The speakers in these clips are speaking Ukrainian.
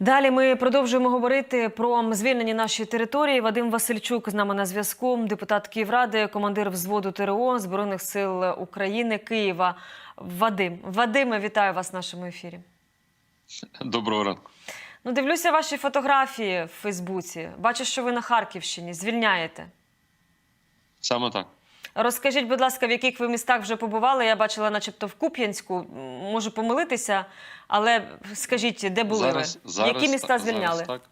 Далі ми продовжуємо говорити про звільнені наші території. Вадим Васильчук з нами на зв'язку, депутат Київради, командир взводу ТРО Збройних сил України Києва. Вадим, Вадиме, вітаю вас в нашому ефірі. Доброго ранку. Ну, дивлюся ваші фотографії в Фейсбуці. Бачу, що ви на Харківщині звільняєте. Саме так. Розкажіть, будь ласка, в яких ви містах вже побували? Я бачила, начебто, в Куп'янську. Можу помилитися, але скажіть, де були зараз, ви? зараз, Які міста звільняли? Зараз, так.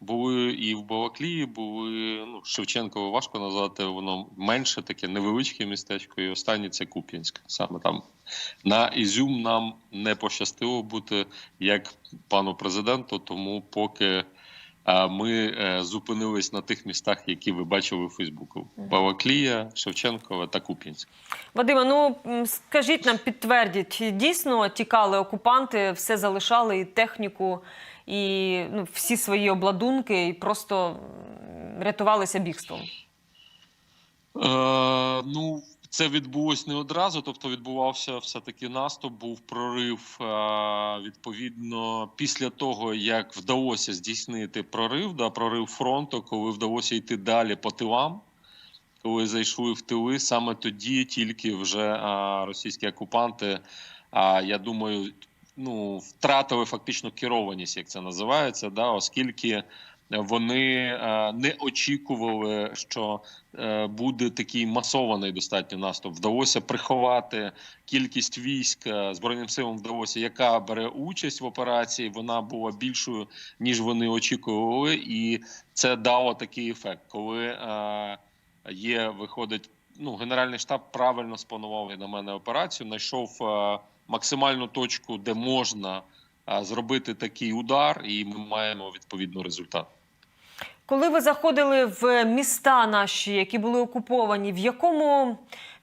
Були і в Балаклії, були ну, Шевченково важко назвати, воно менше таке невеличке містечко. І останнє це Куп'янськ. Саме там на Ізюм нам не пощастило бути як пану президенту, тому поки ми е, зупинились на тих містах, які ви бачили у Фейсбуку: Балаклія, Шевченкове та Куп'янськ. Вадиме, ну скажіть нам, підтвердіть, дійсно тікали окупанти, все залишали і техніку, і ну, всі свої обладунки, і просто рятувалися бігством. Е, ну, це відбулось не одразу, тобто відбувався все-таки наступ, був прорив. Е, відповідно, після того, як вдалося здійснити прорив, да, прорив фронту, коли вдалося йти далі по тилам, коли зайшли в тили, саме тоді тільки вже е, російські окупанти, е, я думаю, ну, втратили фактично керованість, як це називається, да, оскільки вони е, не очікували, що е, буде такий масований достатньо наступ. Вдалося приховати кількість військ е, збройним силам. Вдалося, яка бере участь в операції. Вона була більшою ніж вони очікували, і це дало такий ефект, коли є, виходить. Ну, генеральний штаб правильно спланував на мене операцію. знайшов е, максимальну точку, де можна е, зробити такий удар, і ми маємо відповідний результат. Коли ви заходили в міста наші, які були окуповані, в якому,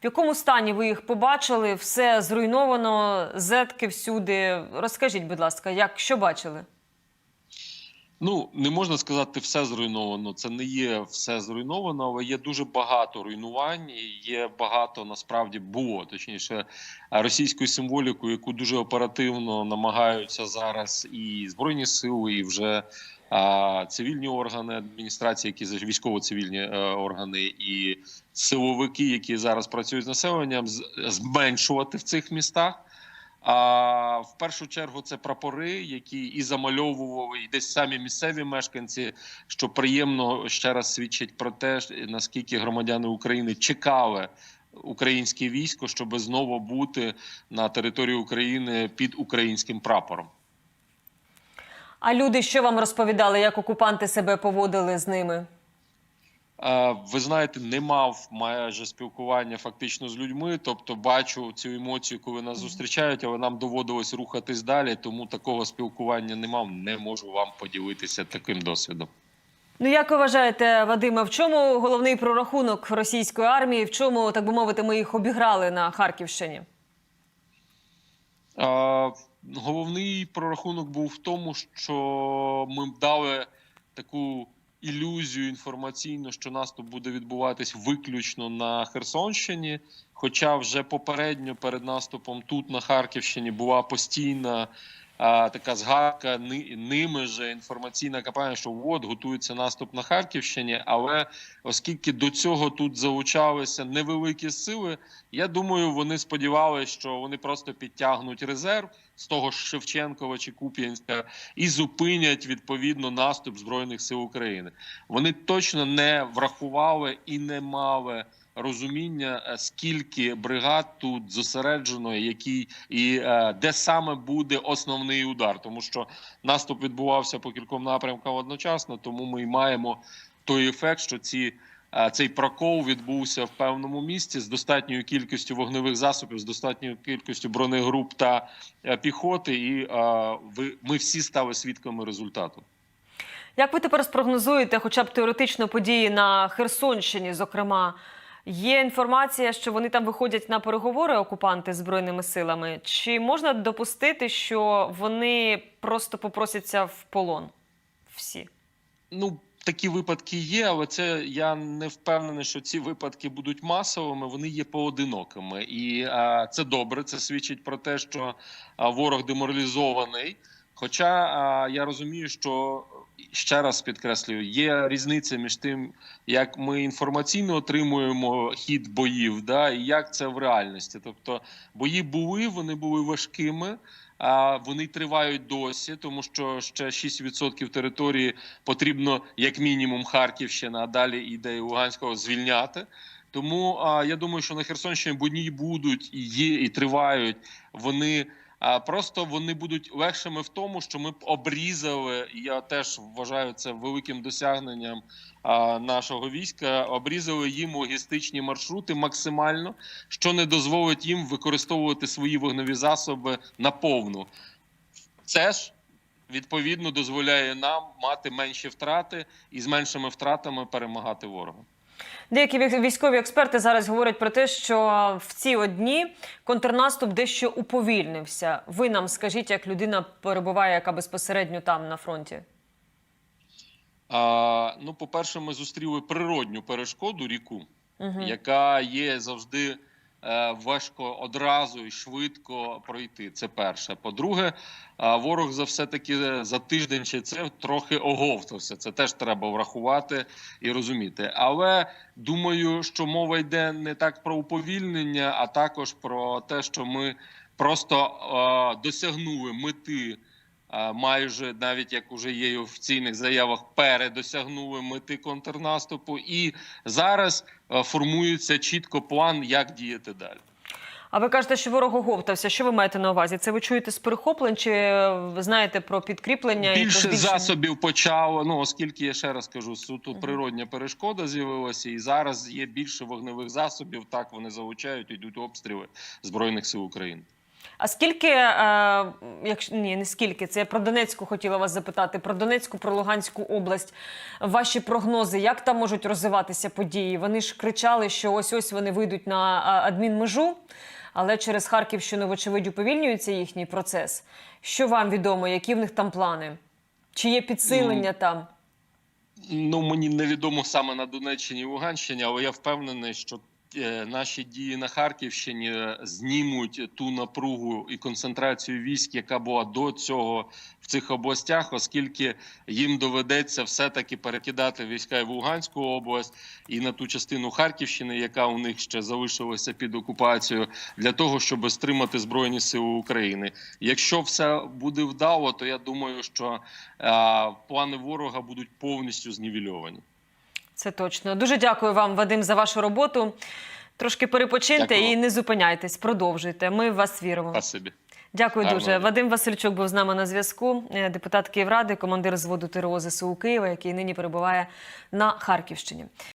в якому стані ви їх побачили? Все зруйновано, зетки всюди. Розкажіть, будь ласка, як що бачили? Ну не можна сказати, все зруйновано. Це не є все зруйновано, але є дуже багато руйнувань. і Є багато насправді було точніше російською символікою, яку дуже оперативно намагаються зараз і збройні сили, і вже а, цивільні органи адміністрації, які військово-цивільні е, органи, і силовики, які зараз працюють з населенням, зменшувати в цих містах. А в першу чергу це прапори, які і замальовували, і десь самі місцеві мешканці, що приємно ще раз свідчить про те, наскільки громадяни України чекали українське військо, щоб знову бути на території України під українським прапором. А люди що вам розповідали, як окупанти себе поводили з ними? Ви знаєте, не мав майже спілкування фактично з людьми. Тобто, бачу цю емоцію, коли нас зустрічають, але нам доводилось рухатись далі. Тому такого спілкування не мав. Не можу вам поділитися таким досвідом. Ну як ви вважаєте, Вадиме, в чому головний прорахунок російської армії? В чому, так би мовити, ми їх обіграли на Харківщині? Е, Головний прорахунок був в тому, що ми дали таку ілюзію інформаційну, що наступ буде відбуватись виключно на Херсонщині. Хоча вже попередньо перед наступом тут на Харківщині була постійна така згадка ними же інформаційна кампанія, що от готується наступ на Харківщині. Але оскільки до цього тут залучалися невеликі сили, я думаю, вони сподівалися, що вони просто підтягнуть резерв з того ж Шевченкова чи Куп'янська і зупинять відповідно наступ збройних сил України. Вони точно не врахували і не мали розуміння, е, скільки бригад тут зосереджено, які і е, де саме буде основний удар, тому що наступ відбувався по кільком напрямкам одночасно, тому ми маємо той ефект, що ці. е, Цей прокол відбувся в певному місці з достатньою кількістю вогневих засобів, з достатньою кількістю бронегруп та піхоти, і ви ми всі стали свідками результату. Як ви тепер спрогнозуєте, хоча б теоретично події на Херсонщині, зокрема, є інформація, що вони там виходять на переговори окупанти збройними силами? Чи можна допустити, що вони просто попросяться в полон? Всі? Ну, такі випадки є, але це я не впевнений, що ці випадки будуть масовими. Вони є поодинокими, і а, це добре. Це свідчить про те, що а, ворог деморалізований. Хоча а, я розумію, що ще раз підкреслюю, є різниця між тим, як ми інформаційно отримуємо хід боїв, да, і як це в реальності. Тобто бої були, вони були важкими. А вони тривають досі, тому що ще 6% території потрібно, як мінімум, Харківщина, а далі іде Луганського звільняти. Тому а, я думаю, що на Херсонщині бої будуть і є, і тривають. Вони просто вони будуть легшими в тому, що ми б обрізали. Я теж вважаю це великим досягненням а, нашого війська. Обрізали їм логістичні маршрути максимально, що не дозволить їм використовувати свої вогневі засоби наповну. Це ж відповідно дозволяє нам мати менші втрати і з меншими втратами перемагати ворога. Деякі ві- військові експерти зараз говорять про те, що в ці одні контрнаступ дещо уповільнився. Ви нам скажіть, як людина перебуває, яка безпосередньо там на фронті? А, ну, по-перше, ми зустріли природню перешкоду ріку, Угу. яка є завжди важко одразу і швидко пройти. Це перше. По-друге, ворог за все таки за тиждень чи це трохи оговтався. Це теж треба врахувати і розуміти. Але думаю, що мова йде не так про уповільнення, а також про те, що ми просто е, досягнули мети. Майже навіть як уже є в офіційних заявах, передосягнули мети контрнаступу, і зараз е, формується чітко план, як діяти далі. А ви кажете, що ворог оговтався. Що ви маєте на увазі? Це ви чуєте з перехоплень, чи е, ви знаєте про підкріплення і Більше збільшення? засобів почало. Ну оскільки я ще раз кажу, суто природня перешкода з'явилася, і зараз є більше вогневих засобів. Так вони залучають, йдуть обстріли збройних сил України. А скільки, е, якщо ні, не скільки, це я про Донецьку хотіла вас запитати, про Донецьку, про Луганську область. Ваші прогнози, як там можуть розвиватися події? Вони ж кричали, що ось ось вони вийдуть на адмінмежу, але через Харківщину, вочевидь, уповільнюється їхній процес. Що вам відомо, які в них там плани? Чи є підсилення там? Ну мені невідомо саме на Донеччині і Луганщині, але я впевнений, що е, наші дії на Харківщині е, знімуть ту напругу і концентрацію військ, яка була до цього в цих областях, оскільки їм доведеться все таки перекидати війська і в Луганську область і на ту частину Харківщини, яка у них ще залишилася під окупацією, для того, щоб стримати збройні сили України. Якщо все буде вдало, то я думаю, що е, плани ворога будуть повністю знівельовані. Це точно. Дуже дякую вам, Вадим, за вашу роботу. Трошки перепочиньте Дякую. і не зупиняйтесь. Продовжуйте. Ми в вас віримо. Спасибі. Дякую Гарного дуже. Вадим Васильчук був з нами на зв'язку. е, Депутат Київради, командир зводу ТРО ЗСУ Києва, який нині перебуває на Харківщині.